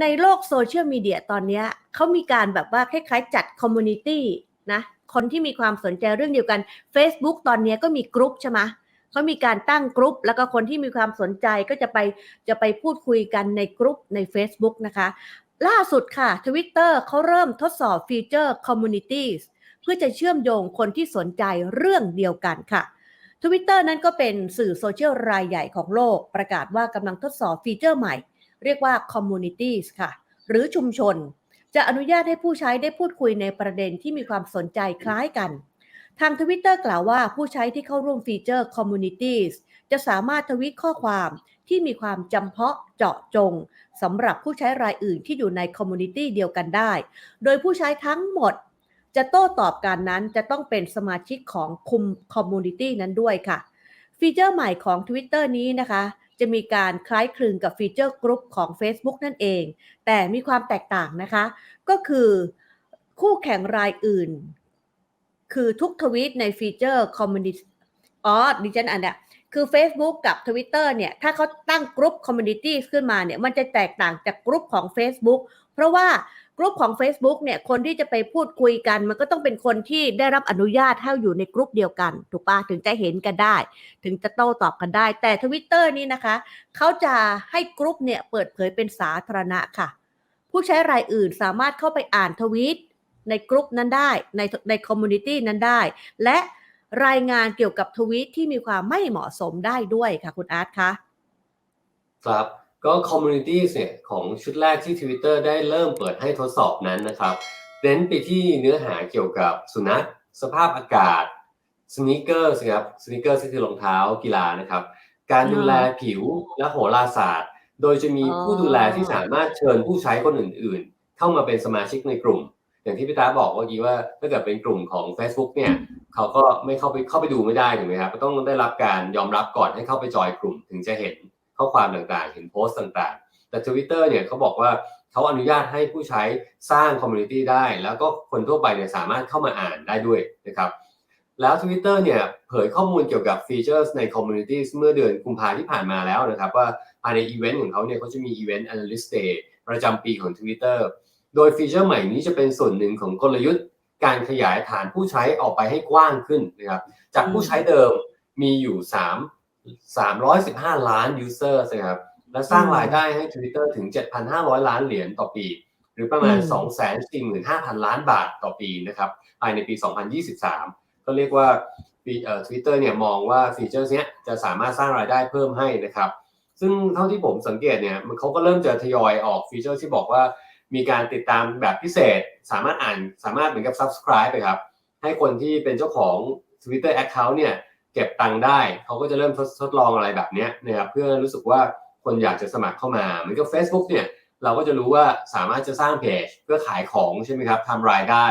ในโลกโซเชียลมีเดียตอนนี้เขามีการแบบว่าคล้ายๆจัดคอมมูนิตี้นะคนที่มีความสนใจเรื่องเดียวกัน Facebook ตอนนี้ก็มีกรุ๊ปใช่ไหมเขามีการตั้งกรุ๊ปแล้วก็คนที่มีความสนใจก็จะไปจะไปพูดคุยกันในกรุ๊ปใน Facebook นะคะ ล่าสุดค่ะ Twitter เขาเริ่มทดสอบฟีเจอร์ Communities เพื่อจะเชื่อมโยงคนที่สนใจเรื่องเดียวกันค่ะ Twitter นั้นก็เป็นสื่อโซเชียลรายใหญ่ของโลก ประกาศว่ากำลังทดสอบฟีเจอร์ใหม่ เรียกว่า Communities ค่ะ หรือชุมชน จะอนุญาตให้ผู้ใช้ได้พูดคุยในประเด็นที่มีความสนใจคล้ายกัน ทาง Twitter กล่าวว่าผู้ใช้ที่เข้าร่วมฟีเจอร์ Communities จะสามารถทวีตข้อความที่มีความจำเพาะเจาะจงสำหรับผู้ใช้รายอื่นที่อยู่ในคอมมูนิตี้เดียวกันได้ โดยผู้ใช้ทั้งหมด จะโต้ตอบการนั้นจะต้องเป็นสมาชิกของคุมคอมมูนิตี้นั้นด้วยค่ะ ฟีเจอร์ใหม่ของ Twitter นี้นะคะ จะมีการคล้ายคลึงกับฟีเจอร์กรุ๊ปของ Facebook นั่นเอง แต่มีความแตกต่างนะคะ ก็คือคู่แข่งรายอื่น คือทุกทวีตในฟีเจอร์คอมมูนิตี้อ๋อดิฉันอันเนี้ยคือ Facebook กับ Twitter เนี่ย ถ้าเขาตั้งกรุ๊ปคอมมูนิตี้ขึ้นมาเนี่ย มันจะแตกต่างจากกรุ๊ปของ Facebook เพราะว่า กรุ๊ปของ Facebook เนี่ยคนที่จะไปพูดคุยกัน มันก็ต้องเป็นคนที่ได้รับอนุญาตให้อยู่ในกรุ๊ปเดียวกัน ถูกปะถึงจะเห็นกันได้ ถึงจะโต้ตอบกันได้ แต่ Twitter นี่นะคะเขาจะให้กรุ๊ปเนี่ยเปิดเผยเป็นสาธารณะค่ะ ผู้ใช้รายอื่นสามารถเข้าไปอ่านทวีตในกรุ๊ปนั้นได้ในในคอมมูนิตี้นั้นได้ และรายงานเกี่ยวกับทวีตที่มีความไม่เหมาะสมได้ด้วยค่ะคุณอาร์ตคะครับ ก็ Communities เนี่ยของชุดแรกที่ Twitter ได้เริ่มเปิดให้ทดสอบนั้นนะครับเน้นไปที่เนื้อหาเกี่ยวกับสุนัขสภาพอากาศสน e เกอร์ครับสน e เกอร์คือรองเท้ากีฬานะครับ การดูแลผิวและโหราศาสตร์ โดยจะมีผู้ดูแลที่สามารถเชิญผู้ใช้คนอื่น ๆ เข้ามาเป็นสมาชิกในกลุ่ม อย่างที่พี่ตาบอกเมื่อกี้ว่าถ้าเกิดเป็นกลุ่มของ Facebook เนี่ยเขาก็ไม่เข้าไปเข้าไปดูไม่ได้ถูกไหมครับก็ต้องได้รับการยอมรับก่อนให้เข้าไปจอยกลุ่มถึงจะเห็น ข้อความต่างๆ เห็นโพสต์ต่างๆ แต่ Twitter เนี่ยเขาบอกว่าเขาอนุญาตให้ผู้ใช้สร้างคอมมูนิตี้ได้ แล้วก็คนทั่วไปเนี่ยสามารถเข้ามาอ่านได้ด้วยนะครับแล้ว Twitter เนี่ยเผยข้อมูลเกี่ยวกับฟีเจอร์ใน Communities เมื่อเดือนกุมภาที่ผ่านมาแล้วนะครับ ว่าภายในอีเวนต์ของเขาเนี่ยเขาจะมีอีเวนต์ Analyst Day ประจำปีของ Twitter โดยฟีเจอร์ใหม่นี้จะเป็นส่วนหนึ่งของกลยุทธ์การขยายฐานผู้ใช้ออกไปให้กว้างขึ้นนะครับจากผู้ใช้เดิมมีอยู่ 3 315 ล้าน users นะครับ และสร้างรายได้ให้ Twitter ถึง 7,500 ล้านเหรียญต่อปี หรือประมาณ 245,000 ล้านบาทต่อปีนะครับภายในปี 2023 ก็เรียกว่าเอ่อ Twitter เนี่ยมองว่าฟีเจอร์เนี้ยจะสามารถสร้างรายได้เพิ่มให้นะครับ ซึ่งเท่าที่ผมสังเกตเนี่ยมันเขาก็เริ่มจะทยอยออกฟีเจอร์ที่บอกว่ามีการติดตามแบบพิเศษ สามารถอ่านสามารถเหมือนกับ subscribe ไปครับ ให้คนที่เป็นเจ้าของ Twitter Account เนี่ย เก็บตังค์ได้ เขาก็จะเริ่มทดทดลองอะไรแบบนี้นะครับเพื่อรู้สึกว่าคนอยากจะสมัครเข้ามาเหมือนกับ Facebook เนี่ยเราก็จะรู้ว่าสามารถจะสร้างเพจเพื่อขายของใช่ไหมครับทำรายได้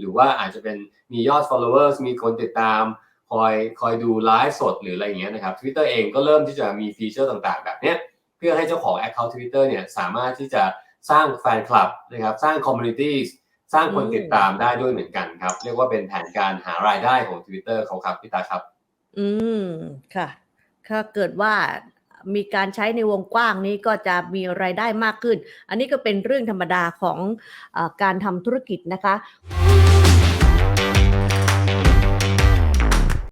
หรือว่าอาจจะเป็นมียอด followers มีคนติดตามคอยคอยดูไลฟ์สดหรืออะไรอย่างเงี้ยนะครับ Twitter เองก็เริ่มที่จะมีฟีเจอร์ต่างๆ แบบเนี้ยเพื่อให้เจ้าของ Account Twitter เนี่ยสามารถที่จะสร้างแฟนคลับนะครับสร้าง Communities สร้างคนติดตามได้ด้วยเหมือนกันครับ เรียกว่าเป็นแผนการหารายได้ของ Twitter เขาครับพี่ตาครับ อืม ค่ะ ถ้าเกิดว่า มีการใช้ในวงกว้างนี้ก็จะมีรายได้มากขึ้น อันนี้ก็เป็นเรื่องธรรมดาของ เออการทำธุรกิจนะคะ